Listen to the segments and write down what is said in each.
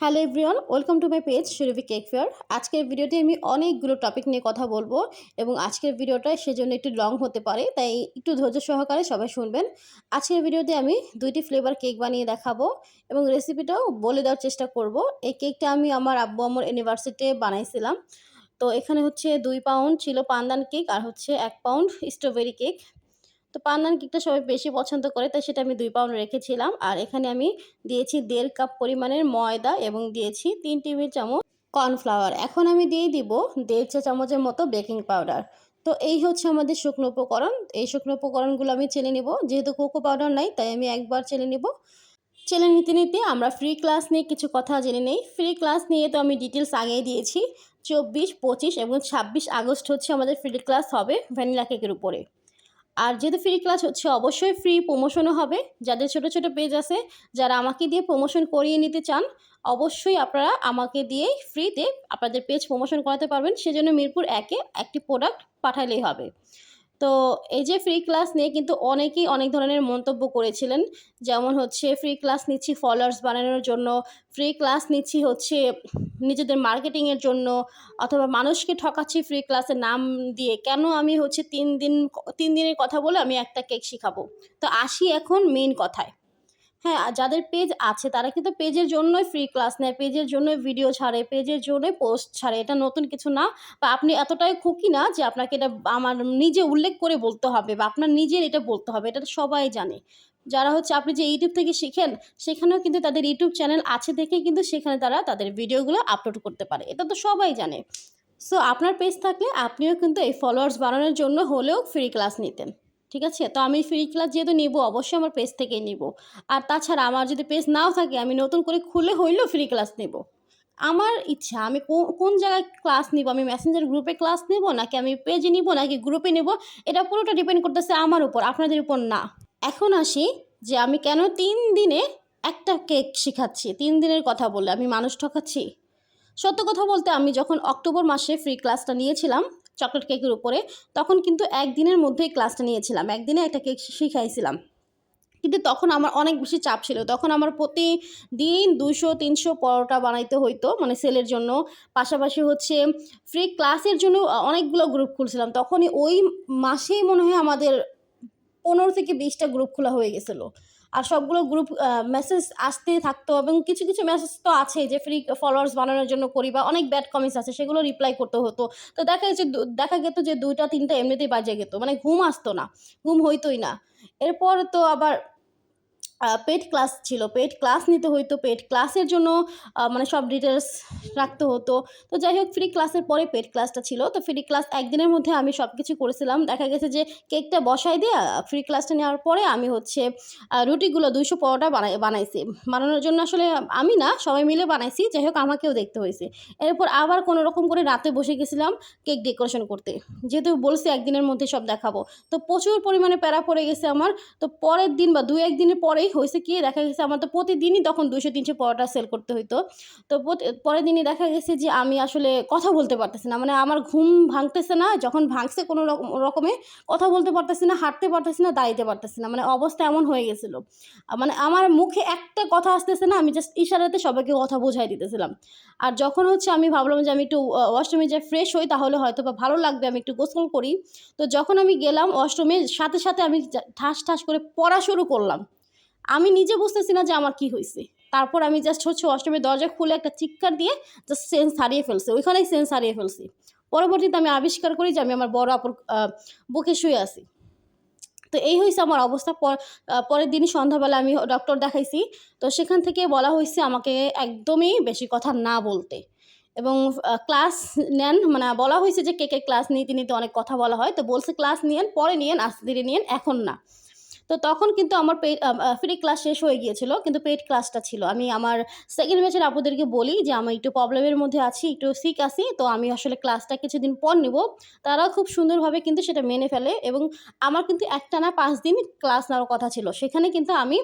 Hello everyone welcome to my page Surabhi cake fair আজকের ভিডিওতে আমি অনেকগুলো টপিক নিয়ে কথা বলব এবং আজকের ভিডিওটা সেজন্য একটু লং হতে পারে, তাই একটু ধৈর্য সহকারে সবাই শুনবেন। আজকের ভিডিওতে আমি দুইটি ফ্লেভার কেক বানিয়ে দেখাবো এবং রেসিপিটাও বলে দেওয়ার চেষ্টা করব। এই কেকটা আমি আমার আব্বু আমার ইউনিভার্সিটিতে বানাইছিলাম। তো এখানে হচ্ছে দুই পাউন্ড ছিল পান্দান কেক আর হচ্ছে এক পাউন্ড স্ট্রবেরি কেক তো পান্দান কেকটা সবাই বেশি পছন্দ করে, তাই সেটা আমি দুই পাউন্ড রেখেছিলাম। আর এখানে আমি দিয়েছি দেড় কাপ পরিমাণের ময়দা এবং দিয়েছি তিন টেবিল চামচ কর্নফ্লাওয়ার। এখন আমি দিয়ে দিব দেড় চা চামচের মতো বেকিং পাউডার। তো এই হচ্ছে আমাদের শুকনো উপকরণ। এই শুকনো উপকরণগুলো আমি চেলে নিব। যেহেতু কোকো পাউডার নাই, তাই আমি একবার চেলে নিব। চেলে নিতে নিতে আমরা ফ্রি ক্লাস নিয়ে কিছু কথা জেনে নেই। ফ্রি ক্লাস নিয়ে তো আমি ডিটেলস আগেই দিয়েছি। চব্বিশ, পঁচিশ এবং ছাব্বিশ আগস্ট হচ্ছে আমাদের ফ্রি ক্লাস হবে ভ্যানিলা কেকের উপরে। আর যেহেতু ফ্রি ক্লাস হচ্ছে, অবশ্যই ফ্রি প্রমোশনও হবে। যাদের ছোট ছোট পেজ আছে, যারা আমাকে দিয়ে প্রমোশন করিয়ে নিতে চান, অবশ্যই আপনারা আমাকে দিয়েই ফ্রিতে আপনাদের পেজ প্রমোশন করাতে পারবেন। সেজন্য মিরপুর একে একটি প্রোডাক্ট পাঠালেই হবে। তো এই যে ফ্রি ক্লাস নিয়ে কিন্তু অনেকেই অনেক ধরনের মন্তব্য করেছিলেন। যেমন হচ্ছে ফ্রি ক্লাস নিচ্ছি ফলোয়ার্স বানানোর জন্য ফ্রি ক্লাস নিচ্ছি হচ্ছে নিজেদের মার্কেটিংয়ের জন্য, অথবা মানুষকে ঠকাচ্ছি ফ্রি ক্লাসের নাম দিয়ে। কেন আমি হচ্ছে তিন দিন, তিন দিনের কথা বলে আমি একটা কেক শিখাবো? তো আসি এখন মেন কথায়। হ্যাঁ যাদের পেজ আছে, তারা কিন্তু পেজের জন্যই ফ্রি ক্লাস নেয় পেজের জন্যই ভিডিও ছাড়ে পেজের জন্যই পোস্ট ছাড়ে, এটা নতুন কিছু না। বা আপনি এতটাই খুকি না যে আপনাকে এটা আমার নিজে উল্লেখ করে বলতে হবে বা আপনার নিজের এটা বলতে হবে, এটা সবাই জানে। যারা হচ্ছে, আপনি যে ইউটিউব থেকে শিখেন, সেখানেও কিন্তু তাদের ইউটিউব চ্যানেল আছে দেখে কিন্তু সেখানে তারা তাদের ভিডিওগুলো আপলোড করতে পারে, এটা তো সবাই জানে। সো আপনার পেজ থাকলে আপনিও কিন্তু এই ফলোয়ার্স বাড়ানোর জন্য হলেও ফ্রি ক্লাস নিতেন। ঠিক আছে? তো আমি ফ্রি ক্লাস যেহেতু নিব, অবশ্যই আমার পেজ থেকেই নিব। আর তাছাড়া আমার যদি পেজ নাও থাকে, আমি নতুন করে খুলে হইলেও ফ্রি ক্লাস নেব। আমার ইচ্ছা, আমি কোন জায়গায় ক্লাস নিব? আমি মেসেঞ্জার গ্রুপে ক্লাস নেব? নাকি আমি পেজে নিব? নাকি গ্রুপে নেব? এটা পুরোটা ডিপেন্ড করতেছে আমার উপর, আপনাদের উপর না। এখন আসি যে আমি কেন তিন দিনে একটা কেক শেখাচ্ছি? তিন দিনের কথা বলে আমি মানুষ ঠকাচ্ছি? সত্য কথা বলতে আমি যখন অক্টোবর মাসে ফ্রি ক্লাসটা নিয়েছিলাম চকলেট কেকের উপরে, তখন কিন্তু একদিনের মধ্যেই ক্লাসটা নিয়েছিলাম। একদিনে একটা কেক শিখাইছিলাম। কিন্তু তখন আমার অনেক বেশি চাপ ছিল। তখন আমার প্রতিদিন দুশো তিনশো পরোটা বানাইতে হইতো মানে সেলের জন্য। পাশাপাশি হচ্ছে ফ্রি ক্লাসের জন্য অনেকগুলো গ্রুপ খুলছিলাম। তখনই ওই মাসেই মনে হয় আমাদের পনেরো থেকে বিশটা গ্রুপ খোলা হয়ে গেছিল। আর সবগুলো গ্রুপ মেসেজ আসতে থাকতো এবং কিছু কিছু মেসেজ তো আছে যে ফ্রি ফলোয়ার্স বানানোর জন্য করি বা অনেক ব্যাড কমেন্টস আছে, সেগুলো রিপ্লাই করতে হতো। তো দেখা গেছে দেখা যেত যে দুইটা, তিনটা এমনিতেই বাজে গেতো মানে ঘুম আসতো না, ঘুম হইতোই না। এরপর তো আবার পেড ক্লাস ছিল। পেড ক্লাস নিতে হইতো। পেড ক্লাসের জন্য মানে সব ডিটেলস রাখতে হতো। তো যাই হোক ফ্রি ক্লাসের পরে পেড ক্লাসটা ছিল। তো ফ্রি ক্লাস একদিনের মধ্যে আমি সব কিছু করেছিলাম। দেখা গেছে যে কেকটা বসাই দিয়ে ফ্রি ক্লাসটা নেওয়ার পরে আমি হচ্ছে রুটিগুলো দুইশো পরোটা বানাই, বানাইছি। বানানোর জন্য আসলে আমি না, সবাই মিলে বানাইছি। যাই হোক, আমাকেও দেখতে হয়েছে। এরপর আবার কোনো রকম করে রাতে বসে গেছিলাম কেক ডেকোরেশন করতে। যেহেতু বলছি একদিনের মধ্যে সব দেখাবো। তো প্রচুর পরিমাণে প্যারা পড়ে গেছে আমার। তো পরের দিন বা দু একদিনের পরেই হয়েছে কি, দেখা গেছে আমার তো প্রতিদিনই তখন দুশো তিনশো পরোটা সেল করতে হইতো। তো পরের দিনই দেখা গেছে যে আমি আসলে কথা বলতে পারতেছি না। মানে আমার ঘুম ভাঙতেছে না, যখন ভাঙছে কোনো রকমে কথা বলতে পারতেছি না, হাঁটতে পারতেছি না দাঁড়িয়ে পারতেছি না। মানে অবস্থা এমন হয়ে গেছিল। মানে আমার মুখে একটা কথা আসতেছে না, আমি জাস্ট ইশারাতে সবাইকে কথা বোঝাই দিতেছিলাম। আর যখন হচ্ছে আমি ভাবলাম যে আমি একটু অষ্টমী যে ফ্রেশ হই, তাহলে হয়তো বা ভালো লাগবে, আমি একটু গোসল করি। তো যখন আমি গেলাম অষ্টমীর সাথে সাথে আমি ঠাস ঠাস করে পড়া শুরু করলাম। আমি নিজে বুঝতেছি না যে আমার কি হয়েছে তারপর আমি জাস্ট হচ্ছে অষ্টমীর দরজা খুলে একটা চিৎকার দিয়ে জাস্ট সেন্স হারিয়ে ফেলছে। ওইখানেই সেন্স হারিয়ে ফেলছি। পরবর্তীতে আমি আবিষ্কার করি যে আমি আমার বড় আপুর বুকে শুয়ে আছি। তো এই হয়েছে আমার অবস্থা। পর পরের দিনই সন্ধ্যাবেলা আমি ডক্টর দেখাইছি। তো সেখান থেকে বলা হয়েছে আমাকে একদমই বেশি কথা না বলতে। এবং ক্লাস নেন মানে বলা হয়েছে যে কে কে ক্লাস নিতে নিতে অনেক কথা বলা হয়। তো বলছে ক্লাস নিয়েন, পরে নিয়েন, আস্তে ধীরে নিয়েন, এখন না। তো তখন কিন্তু আমার পেড ফ্রি ক্লাস শেষ হয়ে গিয়েছিল, কিন্তু পেড ক্লাসটা ছিল। আমি আমার সেকেন্ড ব্যাচের আপুদেরকে বলি যে, আমি একটু প্রবলেমের মধ্যে আছি, একটু সিক আছি, তো আমি আসলে ক্লাসটা কিছুদিন পর নেব। তারাও খুব সুন্দরভাবে কিন্তু সেটা মেনে ফেলে এবং আমার কিন্তু একটা না পাঁচ দিন ক্লাস নেওয়ার কথা ছিল। সেখানে কিন্তু আমি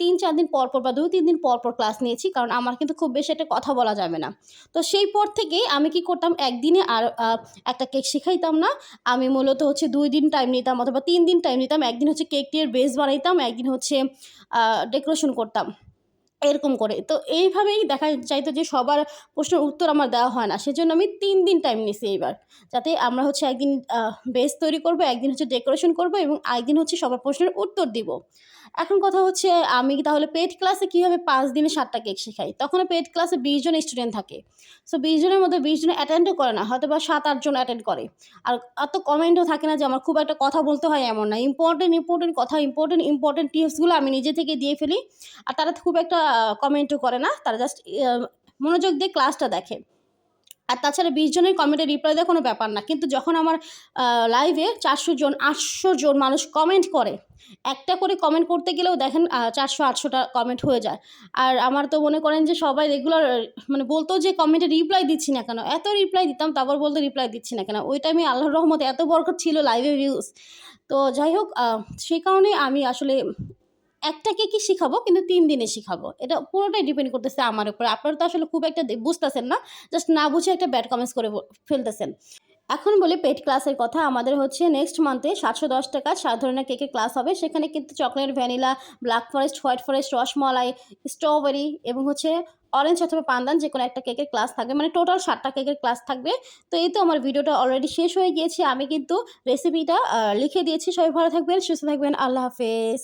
তিন, চার দিন পর পর বা দুই, তিন দিন পর পর ক্লাস নিয়েছি, কারণ আমার কিন্তু খুব বেশি একটা কথা বলা যাবে না। তো সেই পর থেকেই আমি কি করতাম, একদিনে আর একটা কেক শেখাইতাম না। আমি মূলত হচ্ছে দুই দিন টাইম নিতাম অথবা তিন দিন টাইম নিতাম। একদিন হচ্ছে কেকটির বেস বানাইতাম, একদিন হচ্ছে ডেকোরেশন করতাম। এরকম করে। তো এইভাবেই দেখা যাইতো যে সবার প্রশ্নের উত্তর আমার দেওয়া হয় না। সেজন্য আমি তিন দিন টাইম নিছি এইবার। যাতে আমরা হচ্ছে একদিন বেস তৈরি করব, একদিন হচ্ছে ডেকোরেশন করব এবং একদিন হচ্ছে সবার প্রশ্নের উত্তর দিব। এখন কথা হচ্ছে, আমি তাহলে পেড ক্লাসে কীভাবে পাঁচ দিনে সাতটা কেক শেখাই? তখন পেড ক্লাসে বিশ জন স্টুডেন্ট থাকে। সো বিশ জনের মধ্যে বিশ জন অ্যাটেন্ডও করে না হয়তো বা সাত আটজন অ্যাটেন্ড করে। আর এত কমেন্টও থাকে না যে আমার খুব একটা কথা বলতে হয় এমন না। ইম্পর্টেন্ট ইম্পর্টেন্ট কথা ইম্পর্টেন্ট ইম্পর্টেন্ট টিপসগুলো আমি নিজে থেকে দিয়ে ফেলি। আর তারা খুব একটা কমেন্টও করে না। তারা জাস্ট মনোযোগ দিয়ে ক্লাসটা দেখে। আর তাছাড়া বিশ জনের কমেন্টে রিপ্লাই দেওয়া কোনো ব্যাপার না। কিন্তু যখন আমার লাইভে চারশো জন, আটশো জন মানুষ কমেন্ট করে, একটা করে কমেন্ট করতে গেলেও দেখেন চারশো, আটশোটা কমেন্ট হয়ে যায়। আর আমার তো মনে করেন যে সবাই রেগুলার মানে বলতো যে কমেন্টে রিপ্লাই দিচ্ছি না কেন? এত রিপ্লাই দিতাম, তারপর বলতো রিপ্লাই দিচ্ছি না কেন? ওই টাইমে আল্লাহর রহমতে এত বরকত ছিল লাইভে ভিউজ তো যাই হোক সেই কারণে আমি আসলে একটা কেকই শিখাবো, কিন্তু তিন দিনে শিখাবো। এটা পুরোটাই ডিপেন্ড করতেছে আমার উপরে। আপনারা তো আসলে খুব একটা বুঝতেছেন না জাস্ট না বুঝে একটা ব্যাড কমেন্টস করে ফেলতেছেন। এখন বলি পেড ক্লাসের কথা। আমাদের হচ্ছে নেক্সট মান্থে সাতশো দশ টাকা, সাত ধরনের কেকের ক্লাস হবে। সেখানে কিন্তু chocolate vanilla black forest white forest rasmalai strawberry এবং হচ্ছে অরেঞ্জ অথবা পান্দান যে কোনো একটা কেকের ক্লাস থাকবে। মানে টোটাল সাতটা কেকের ক্লাস থাকবে। তো এই তো আমার ভিডিওটা অলরেডি শেষ হয়ে গিয়েছে। আমি কিন্তু রেসিপিটা লিখে দিয়েছি। সবাই ভালো থাকবেন, সুস্থ থাকবেন। আল্লাহ হাফেজ।